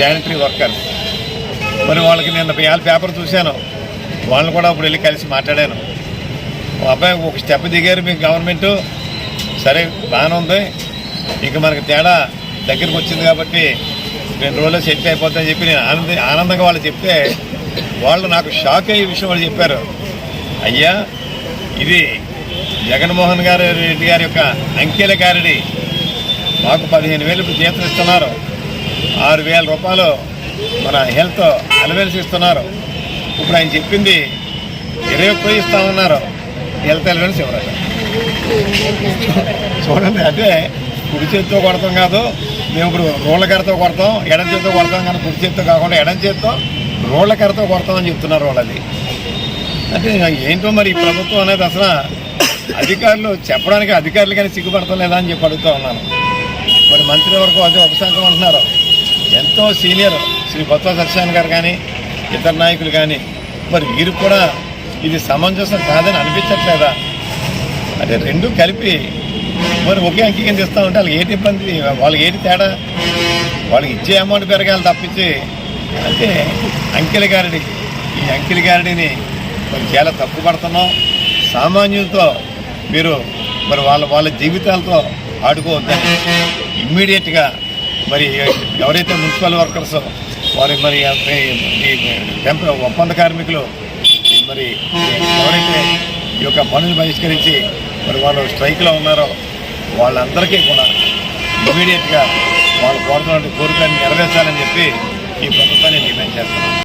Sanitary workers మరి వాళ్ళకి నిన్న ఇవాళ పేపర్ చూశాను. వాళ్ళని కూడా ఇప్పుడు వెళ్ళి కలిసి మాట్లాడాను. అబ్బాయి ఒక స్టెప్ దిగారు మీ గవర్నమెంట్. సరే బాగానే ఉంది. ఇంకా మనకి తేడా దగ్గరికి వచ్చింది కాబట్టి రెండు రోజుల్లో సెట్ అయిపోతుందని చెప్పి నేను ఆనంద ఆనందంగా వాళ్ళు చెప్తే వాళ్ళు నాకు షాక్ అయ్యే విషయం వాళ్ళు చెప్పారు. అయ్యా ఇది జగన్మోహన్ గారు రెడ్డి గారి యొక్క అంకెల మాకు పదిహేను వేలు ఇప్పుడు జీతం ఇస్తున్నారు. ఆరు వేల రూపాయలు మన హెల్త్ అలవెన్స్ ఇస్తున్నారు ఇప్పుడు ఆయన చెప్పింది ఇరవై ఒక్క ఇస్తామన్నారు. హెల్త్ అలవెన్స్ ఇవ్వరు చూడండి అంటే కుడి చేతితో కొడతాం కాదు మేము ఇప్పుడు రోడ్ల కర్రతో కొడతాం ఎడం చేతితో కొడతాం కానీ కుడి చేతితో కాకుండా ఎడం చేతితో రోడ్ల కర్రతో కొడతామని చెప్తున్నారు వాళ్ళది. అంటే ఏంటో మరి ప్రభుత్వం అనేది అసలు అధికారులు చెప్పడానికి అధికారులు కానీ సిగ్గుపడతాం లేదా అని చెప్పి అడుగుతూ ఉన్నాను. మరి మంత్రివర్గం వరకు అదే ఉపశాఖం అంటున్నారు. ఎంతో సీనియర్ శ్రీ కొత్త సత్యనారాయణ గారు కానీ ఇతర నాయకులు కానీ మరి వీరు కూడా ఇది సమంజసం కాదని అనిపించట్లేదా? అంటే రెండు కలిపి మరి ఒకే అంకి కింద ఇస్తా ఉంటే వాళ్ళకి ఏంటి ఇబ్బంది? వాళ్ళకి ఏంటి తేడా? వాళ్ళకి ఇచ్చే అమౌంట్ పెరగాలి తప్పించి అంటే అంకెల గారిడి ఈ అంకెల గారిడిని మరి చాలా తప్పు పడుతున్నాం. సామాన్యులతో మీరు మరి వాళ్ళ వాళ్ళ జీవితాలతో ఆడుకోవద్దని ఇమ్మీడియట్గా మరి ఎవరైతే మున్సిపల్ వర్కర్స్ వారి మరి ఈ ఒప్పంద కార్మికులు మరి ఎవరైతే ఈ యొక్క పనులు బహిష్కరించి మరి వాళ్ళు స్ట్రైక్లో ఉన్నారో వాళ్ళందరికీ కూడా ఇమీడియట్గా వాళ్ళు కోరుతున్న కోరికలను నెరవేర్చాలని చెప్పి ఈ ప్రభుత్వాన్ని డిమాండ్ చేస్తున్నాం.